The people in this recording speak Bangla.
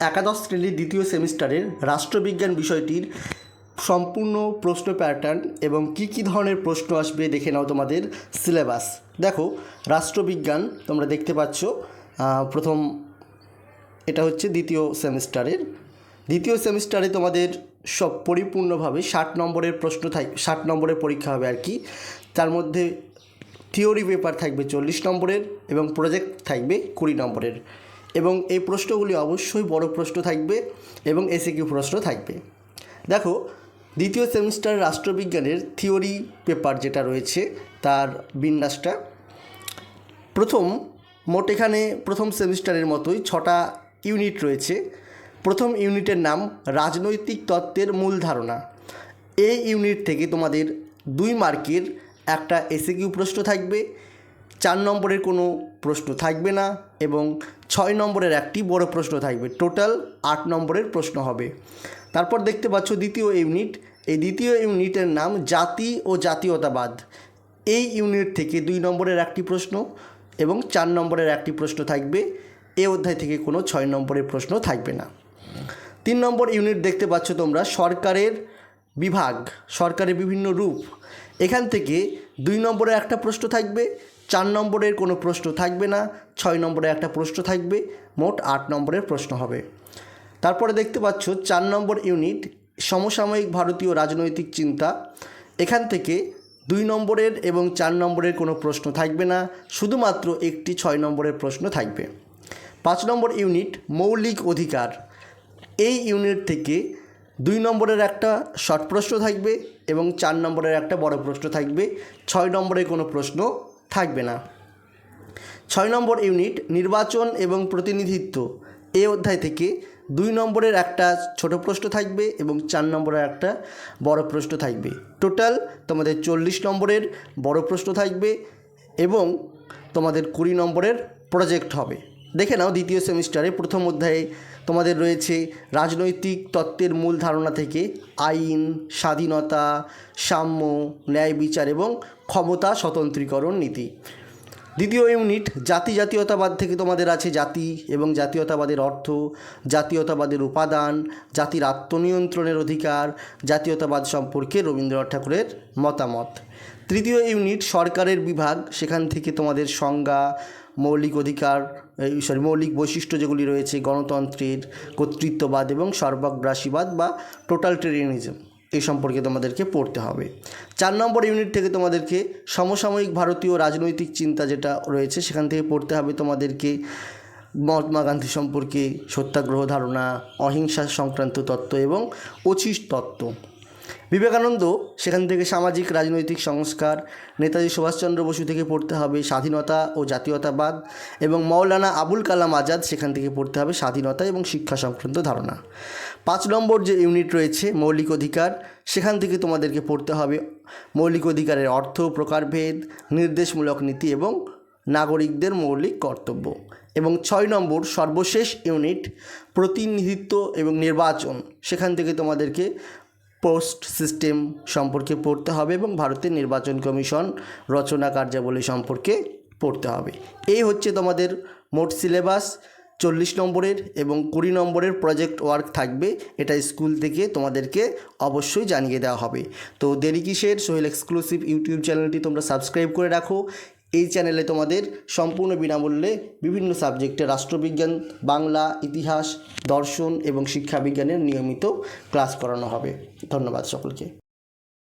একাদশ শ্রেণির দ্বিতীয় সেমিস্টারের রাষ্ট্রবিজ্ঞান বিষয়টির সম্পূর্ণ প্রশ্ন প্যাটার্ন এবং কী কী ধরনের প্রশ্ন আসবে দেখে নাও তোমাদের সিলেবাস দেখো, রাষ্ট্রবিজ্ঞান তোমরা দেখতে পাচ্ছ প্রথম এটা হচ্ছে দ্বিতীয় সেমিস্টারের। দ্বিতীয় সেমিস্টারে তোমাদের সব পরিপূর্ণভাবে ষাট নম্বরের প্রশ্ন থাক ষাট নম্বরের পরীক্ষা হবে আর কি। তার মধ্যে থিওরি পেপার থাকবে চল্লিশ নম্বরের এবং প্রজেক্ট থাকবে কুড়ি নম্বরের। এবং এই প্রশ্নগুলি অবশ্যই বড় প্রশ্ন থাকবে এবং এসিকিউ প্রশ্ন থাকবে। দেখো, দ্বিতীয় সেমিস্টার রাষ্ট্রবিজ্ঞানের থিওরি পেপার যেটা রয়েছে, তার বিন্যাসটা। প্রথম, মোট এখানে প্রথম সেমিস্টারের মতোই ছটা ইউনিট রয়েছে। প্রথম ইউনিটের নাম রাজনৈতিক তত্ত্বের মূল ধারণা। এই ইউনিট থেকে তোমাদের দুই মার্কের একটা এসিকিউ প্রশ্ন থাকবে চার নম্বরের কোনো প্রশ্ন থাকবে না এবং ছয় নম্বরের একটি বড় প্রশ্ন থাকবে। টোটাল আট নম্বরের প্রশ্ন হবে। তারপর দেখতে পাচ্ছ দ্বিতীয় ইউনিট এই দ্বিতীয় ইউনিটের নাম জাতি ও জাতীয়তাবাদ। এই ইউনিট থেকে দুই নম্বরের একটি প্রশ্ন এবং চার নম্বরের একটি প্রশ্ন থাকবে। এ অধ্যায় থেকে কোনো ছয় নম্বরের প্রশ্ন থাকবে না। তিন নম্বর ইউনিট দেখতে পাচ্ছ তোমরা সরকারের বিভাগ। সরকারের বিভিন্ন রূপ। এখান থেকে দুই নম্বরে একটা প্রশ্ন থাকবে, চার নম্বরের কোনো প্রশ্ন থাকবে না, ছয় নম্বরে একটা প্রশ্ন থাকবে, মোট আট নম্বরের প্রশ্ন হবে। তারপরে দেখতে পাচ্ছ চার নম্বর ইউনিট, সমসাময়িক ভারতীয় রাজনৈতিক চিন্তা। এখান থেকে দুই নম্বরের এবং চার নম্বরের কোনো প্রশ্ন থাকবে না, শুধুমাত্র একটি ছয় নম্বরের প্রশ্ন থাকবে। পাঁচ নম্বর ইউনিট, মৌলিক অধিকার। এই ইউনিট থেকে দুই নম্বরের একটা শর্ট প্রশ্ন থাকবে এবং চার নম্বরের একটা বড় প্রশ্ন থাকবে। ছয় নম্বরের কোনো প্রশ্ন থাকবে না। ছয় নম্বর ইউনিট নির্বাচন এবং প্রতিনিধিত্ব। এ অধ্যায় থেকে দুই নম্বরের একটা ছোট প্রশ্ন থাকবে এবং চার নম্বরের একটা বড় প্রশ্ন থাকবে। টোটাল তোমাদের চল্লিশ নম্বরের বড় প্রশ্ন থাকবে এবং তোমাদের কুড়ি নম্বরের প্রজেক্ট হবে। দেখে নাও দ্বিতীয় সেমিস্টারে প্রথম অধ্যায়ে তোমাদের রয়েছে রাজনৈতিক তত্ত্বের মূল ধারণা থেকে আইন, স্বাধীনতা, সাম্য, ন্যায় বিচার এবং ক্ষমতা স্বতন্ত্রীকরণ নীতি। দ্বিতীয় ইউনিট, জাতি জাতীয়তাবাদ থেকে তোমাদের আছে জাতি এবং জাতীয়তাবাদের অর্থ, জাতীয়তাবাদের উপাদান, জাতির আত্মনিয়ন্ত্রণের অধিকার, জাতীয়তাবাদ সম্পর্কে রবীন্দ্রনাথ ঠাকুরের মতামত। তৃতীয় ইউনিট, সরকারের বিভাগ, সেখান থেকে তোমাদের সংজ্ঞা, মৌলিক অধিকার সরি মৌলিক বৈশিষ্ট্য যেগুলি রয়েছে, গণতন্ত্রের কর্তৃত্ববাদ এবং সর্বগ্রাসীবাদ বা টোটালটেরিয়ানিজম এই সম্পর্কে তোমাদেরকে পড়তে হবে। চার নম্বর ইউনিট থেকে তোমাদেরকে সমসাময়িক ভারতীয় রাজনৈতিক চিন্তা যেটা রয়েছে, সেখান থেকে পড়তে হবে তোমাদেরকে মহাত্মা গান্ধী সম্পর্কে সত্যাগ্রহ ধারণা, অহিংসা সংক্রান্ত তত্ত্ব এবং অচিস তত্ত্ব। বিবেকানন্দ, সেখান থেকে সামাজিক, রাজনৈতিক সংস্কার, নেতাজি সুভাষচন্দ্র বসু থেকে পড়তে হবে স্বাধীনতা ও জাতীয়তাবাদ এবং মৌলানা আবুল কালাম আজাদ সেখান থেকে পড়তে হবে স্বাধীনতা এবং শিক্ষা সংক্রান্ত ধারণা। পাঁচ নম্বর যে ইউনিট রয়েছে, মৌলিক অধিকার, সেখান থেকে তোমাদেরকে পড়তে হবে মৌলিক অধিকারের অর্থ, প্রকারভেদ, নির্দেশমূলক নীতি এবং নাগরিকদের মৌলিক কর্তব্য। এবং ছয় নম্বর সর্বশেষ ইউনিট, প্রতিনিধিত্ব এবং নির্বাচন, সেখান থেকে তোমাদেরকে পোস্ট সিস্টেম সম্পর্কে পড়তে হবে এবং ভারতের নির্বাচন কমিশন রচনা কার্যাবলী সম্পর্কে পড়তে হবে। এই হচ্ছে তোমাদের মোট সিলেবাস, চল্লিশ নম্বরের এবং কুড়ি নম্বরের প্রজেক্ট ওয়ার্ক থাকবে, এটা স্কুল থেকে তোমাদেরকে অবশ্যই জানিয়ে দেওয়া হবে। তো দেরি কিসের? সোহেল এক্সক্লুসিভ ইউটিউব চ্যানেলটি তোমরা সাবস্ক্রাইব করে রাখো এই চ্যানেলে তোমাদের সম্পূর্ণ বিনামূল্যে বিভিন্ন সাবজেক্টে রাষ্ট্রবিজ্ঞান, বাংলা, ইতিহাস, দর্শন এবং শিক্ষাবিজ্ঞানের নিয়মিত ক্লাস করানো হবে। ধন্যবাদ সকলকে।